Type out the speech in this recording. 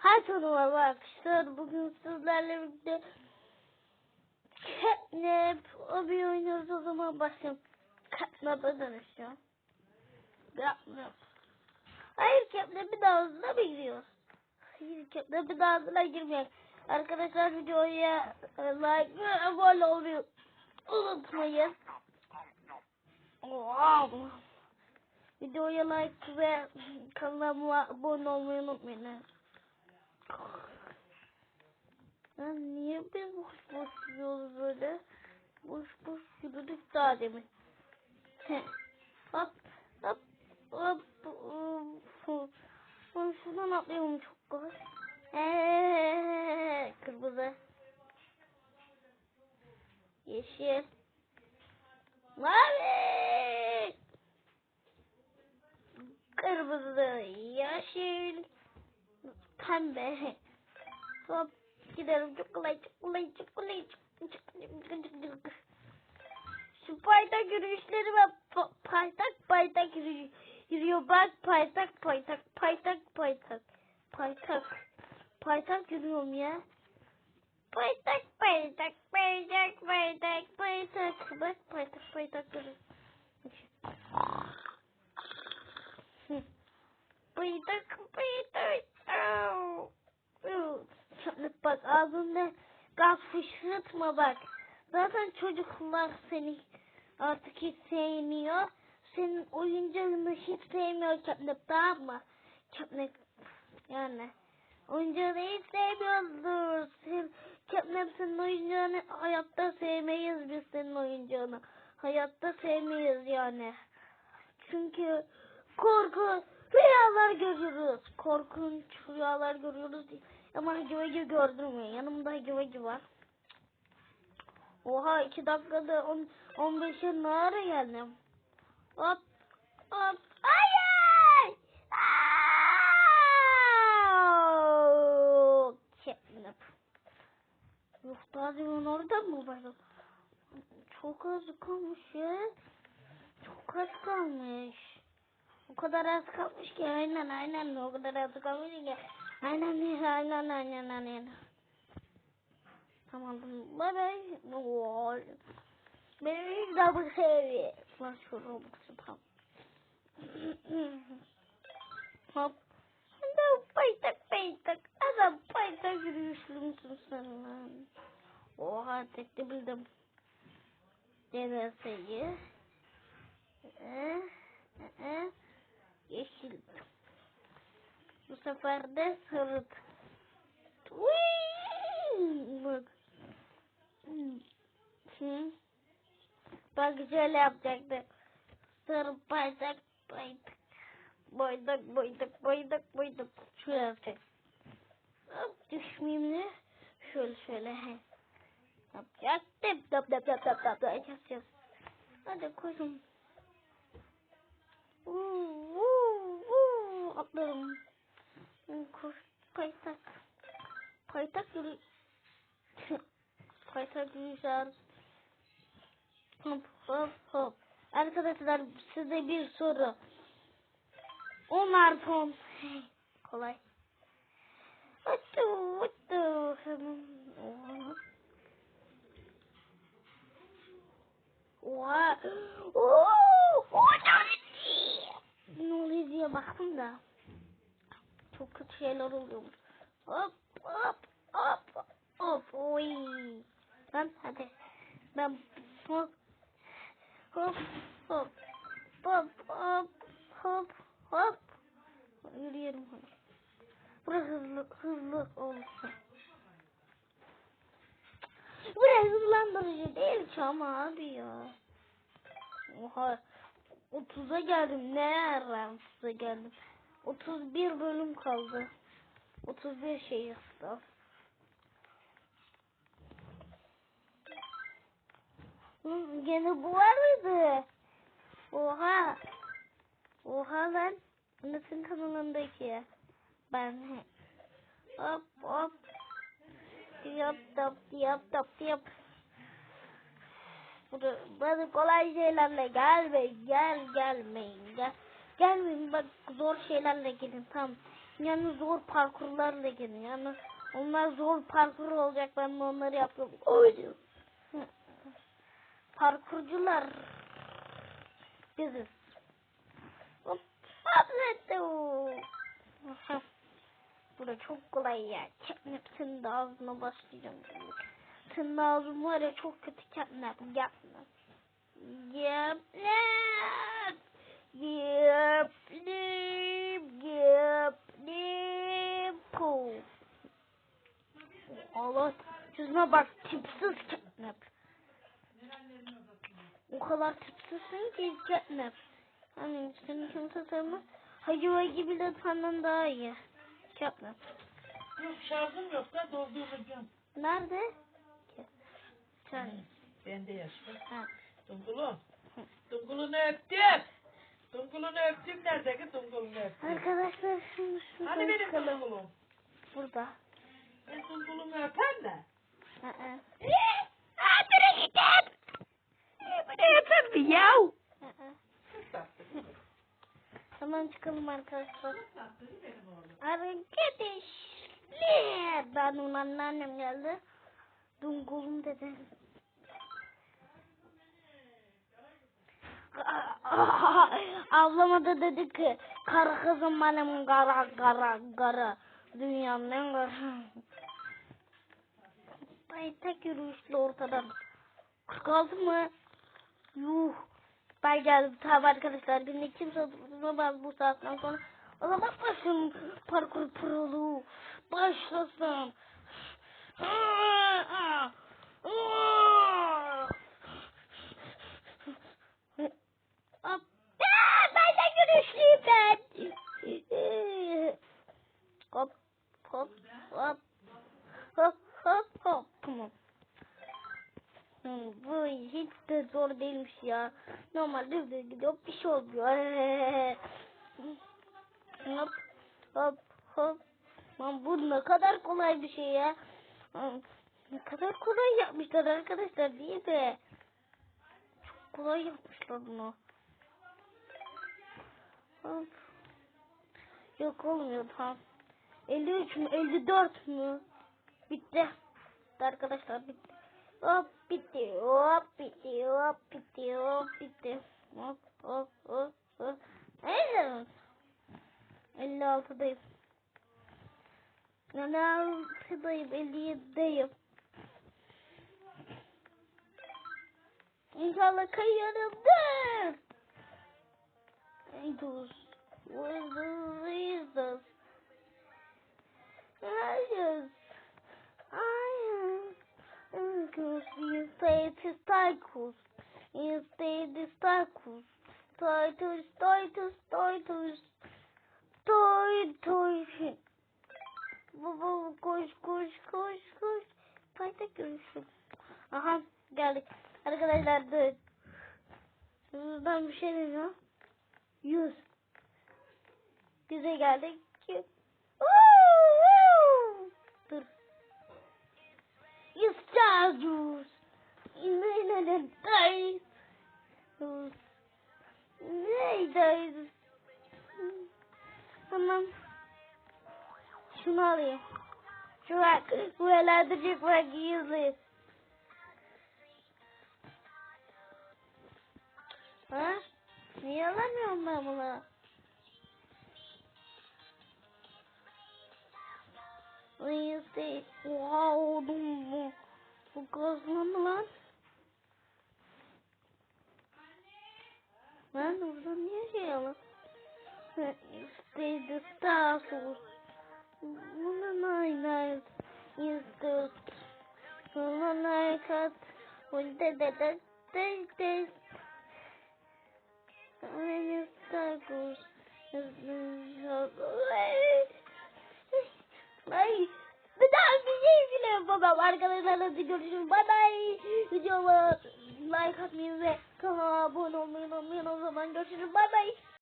Herkese merhaba arkadaşlar. Bugün sizlerle birlikte Catnap abi oynuyoruz o zaman başlayalım. Catnap'a dönüşüyor. Catnap. Hayır Catnap'in ağzına mı giriyoruz? Hayır Catnap'in ağzına girmiyor. Arkadaşlar videoya e, like ve abone olmayı unutmayın. Wow. Videoya like ve kanalıma abone olmayı unutmayın. Ya niye biz boş boş yürüyoruz böyle? Boş boş yürüdük daha demin. Hop hop hop hop. Ben şuradan atlıyorum çok kolay. Eee, kırmızı. Yeşil. Mavi. Kırmızı. Yeşil. Pembe. Hop gidelim çok kolay çok kolay çok kolay çok çok çok çok çok Şu paytak yürüyüşleri ben pa- paytak paytak yürüyor, yürüyor bak paytak paytak paytak paytak paytak paytak yürüyorum ya. Paytak paytak paytak paytak paytak bak paytak paytak yürüyor. Hı. Paytak paytak. Çöplük bak ağzında gaz fışkırtma bak. Zaten çocuklar seni artık hiç sevmiyor. Senin oyuncağını hiç sevmiyor Çöplük tamam mı? Çöplük yani. Oyuncağını hiç sevmiyordur. Sen, Çöplük senin oyuncağını hayatta sevmeyiz biz senin oyuncağını. Hayatta sevmeyiz yani. Çünkü korku rüyalar görüyoruz. Korkunç rüyalar görüyoruz. Ama Hacı gördüm ya. Yanımda Hacı var. Oha iki dakikada on, 15'e ne ara geldim. Hop hop. Hayır. Catnap. Yok daha demin orada mı bayıldım? Çok az kalmış ya. Çok az kalmış. O kadar az kalmış ki aynen aynen o kadar az kalmış ki. Aynen aynen aynen aynen. Tamam bye bye. Benim double seviye. Lan şu Robux'u tam. Hop. Adam paytak paytak. Adam paytak yürüyüşlü müsün sen lan? Oha tekli bildim. Deneseyi. Ee, ee, yeşil. Bu sefer de sarı. Uy! Bak. Hı. Bak şöyle yapacaktı. Sarı baydak baydak. Baydak baydak baydak baydak. Şöyle yapacak. Hop düşmeyeyim ne? Şöyle şöyle he. Yapacaktım. Dap dap dap dap dap. Yapacağız. Hadi koyun. Uuu, uuu, uuu, atlarım. Paytak. Paytak yürü. paytak yürüyüşler. Hop hop hop. Arkadaşlar size bir soru. 10 artı 10. Kolay. Hıttı. Hemen. Oha. Oo. Ne oluyor diye baktım da. Çok kötü şeyler oluyormuş. Hop hop hop hop. Oy. Lan hadi. Ben hop hop hop hop hop hop hop. Yürüyelim hadi. Burası hızlı hızlı olsun. Burası hızlandırıcı değil ki ama abi ya. Oha. 30'a geldim. Ne ara 30'a geldim. 31 bölüm kaldı. 31 şey. Hı, Gene bu var mıydı? Oha. Oha lan. Nasıl kanalındaki? Ben hop hop yap yap yap yap yap. Burada bazı kolay şeylerle gelme gel gelmeyin gel. Gelmeyin bak zor şeylerle gelin tamam. Yani zor parkurlarla gelin. Yani onlar zor parkur olacak. Ben de onları yapıyorum. Hı. Parkurcular. Biziz. Hop. Burada çok kolay ya. Catnap senin ağzına başlayacağım. Senin ağzın var ya çok kötü catnap. Catnap. Catnap. Catnap. Catnap. Cool. Allah. Yüzüne bak tipsiz catnap. O kadar tipsizsin ki catnap. Hani seni kimse sevmez. Hacı Vagi bile senden daha iyi. Catnap. Yok şarjım yok da dolduracağım. Nerede? Sen. Bende yaşlı. Ha. Dungulum. Dungulunu öptüm. Dungulunu öptüm. Nerede ki dungulunu öptüm? Arkadaşlar şimdi şurada Hani benim bakalım. dungulum? Burada. Ben dungulumu öpen de. Hı hı. Aa, bire gidin. Bire öpen. Hı hı. Tatlı. Tamam çıkalım arkadaşlar. Arkadaşlar. Ben onun anneannem geldi. Dungulum dedi. Ablama da dedi ki kara kızım benim kara kara kara dünyanın en kara. Ay tek yürüyüşle ortadan. 46 mı? Yuh. Ben geldim tabi arkadaşlar. Beni kimse durmaz bu saatten sonra. O zaman başım parkur prolu. Başlasın. Hop. Aa, Ben de görüşlüyüm ben. Hop hop hop hop hop hop. Tamam. Hmm, bu hiç de zor değilmiş ya. Normal düz düz gidiyor bir şey olmuyor. hop hop hop. Lan bu ne kadar kolay bir şey ya. Ne kadar kolay yapmışlar arkadaşlar değil mi? Çok kolay yapmışlar bunu. Hop. Yok olmuyor tamam. 53 mü 54 mü? Bitti. Bitti arkadaşlar bitti. Hop bitti hop bitti hop bitti hop bitti. Hop hop hop hop. Neyse. 56'dayım. 56'dayım 57'deyim. İnşallah kayarım da. Angels. What is this? Yes. I am. Angels. You say it is Titus. You say it is Titus. Titus, Titus, Titus. Titus. Baba koş koş koş koş. Fayda görüşürüz. Aha geldik. Arkadaşlar dur. Buradan bir şey deniyor. Yüz. Yüze geldik. Çağırıyoruz. İnanın dayız. Neydayız? Tamam. Şunu alayım. Şu bak. Bu eğlendirecek bak yüzü. Ha? Niye alamıyorum ben bunu? Please. Oha oğlum bu. Kazma mı lan? Ben burada niye şey alayım? Stay the star source. Buna nice. Is the Buna nice cut. Bunda da da da da. Ay, şey bile babam. Arkadaşlarla görüşürüz. Bye bye. Videoma like atmayı ve kanala abone olmayı unutmayın. O zaman görüşürüz. Bye bye.